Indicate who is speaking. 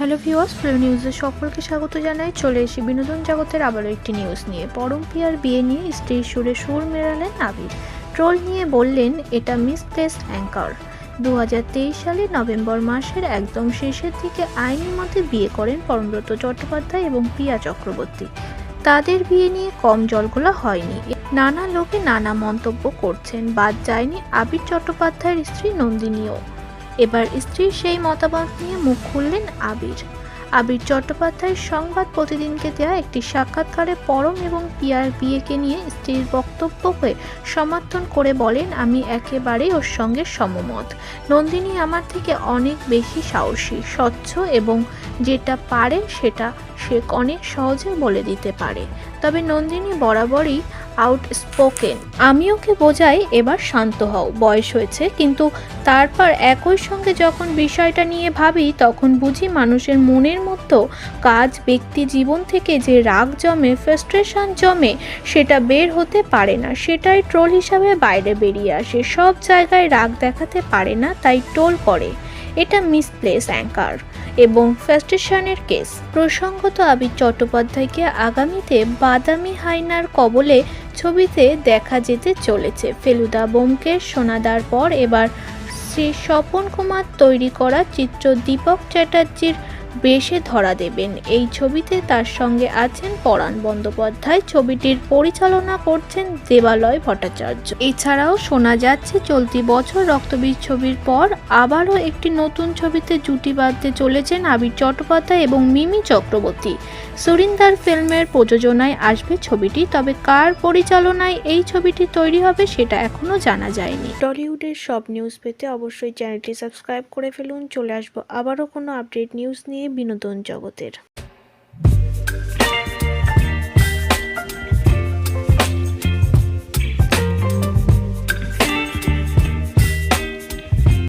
Speaker 1: Hello viewers প্রিয় নিউজে সকলকে স্বাগত জানাই। চলে এসে বিনোদন জগতের আবারও একটি নিউজ নিয়ে। পরম পিয়ার বিয়ে নিয়ে স্ত্রীর সুরে সুর মেলালেন আবির ট্রোল নিয়ে বললেন, এটা মিসপ্লেসড অ্যাঙ্কার দু হাজার তেইশ সালে নভেম্বর মাসের একদম শেষের দিকে আইনি মতে বিয়ে করেন পরমব্রত চট্টোপাধ্যায় এবং পিয়া চক্রবর্তী। তাদের বিয়ে নিয়ে কম জলগোলা হয়নি। নানা লোকে নানা মন্তব্য করছেন। বাদ যায়নি আবির চট্টোপাধ্যায়ের স্ত্রী নন্দিনীও। এবার স্ত্রীর সেই মতামত নিয়ে মুখ খুললেন আবির। আবির চট্টোপাধ্যায়ের সংবাদ প্রতিদিনকে দেওয়া একটি সাক্ষাৎকারে পরম এবং পিয়ার বিয়েকে নিয়ে স্ত্রীর বক্তব্যকে সমর্থন করে বলেন, আমি একেবারেই ওর সঙ্গে সমমত। নন্দিনী আমার থেকে অনেক বেশি সাহসী, স্বচ্ছ এবং যেটা পারে সেটা সে অনেক সহজে বলে দিতে পারে। তবে নন্দিনী বরাবরই আউটস্পোকেন আমি ওকে বোঝাই এবার শান্ত হও, বয়স হয়েছে, কিন্তু তারপর একই সঙ্গে যখন বিষয়টা নিয়ে ভাবি, তখন বুঝি মানুষের মনের মতো কাজ, ব্যক্তি জীবন থেকে যে রাগ জমে ফ্রাস্ট্রেশন জমে, সেটা বের হতে পারে না। সেটাই ট্রোল হিসাবে বাইরে বেরিয়ে আসে। সব জায়গায় রাগ দেখাতে পারে না, তাই টোল করে। এটা মিসপ্লেস অ্যাঙ্কার। এবং ফ্যাস্টেশনের কেস, প্রসঙ্গত আবির চট্টোপাধ্যায়কে আগামীতে বাদামি হাইনার কবলে ছবিতে দেখা যেতে চলেছে। ফেলুদা বোমকেশ সোনাদার পর এবার শ্রী স্বপন কুমার তৈরি করা চিত্র দীপক চ্যাটার্জির বেশে ধরা দেবেন। এই ছবিতে তার সঙ্গে আছেন পরাণ বন্দ্যোপাধ্যায়। ছবিটির পরিচালনা করছেন দেবালয় ভট্টাচার্য। এছাড়াও শোনা যাচ্ছে, চলতি বছর রক্তবীজ ছবির পর আবারও একটি নতুন ছবিতে জুটি বাঁধতে চলেছেন আবির চট্টোপাধ্যায় এবং মিমি চক্রবর্তী। সুরিন্দার ফিল্মের প্রযোজনায় আসবে ছবিটি, তবে কার পরিচালনায় এই ছবিটি তৈরি হবে সেটা এখনও জানা যায়নি। টলিউডের সব নিউজ পেতে অবশ্যই চ্যানেলটি সাবস্ক্রাইব করে ফেলুন। চলে আসব আবারও কোনো আপডেট নিউজ নিয়ে। বিনোদন জগতের।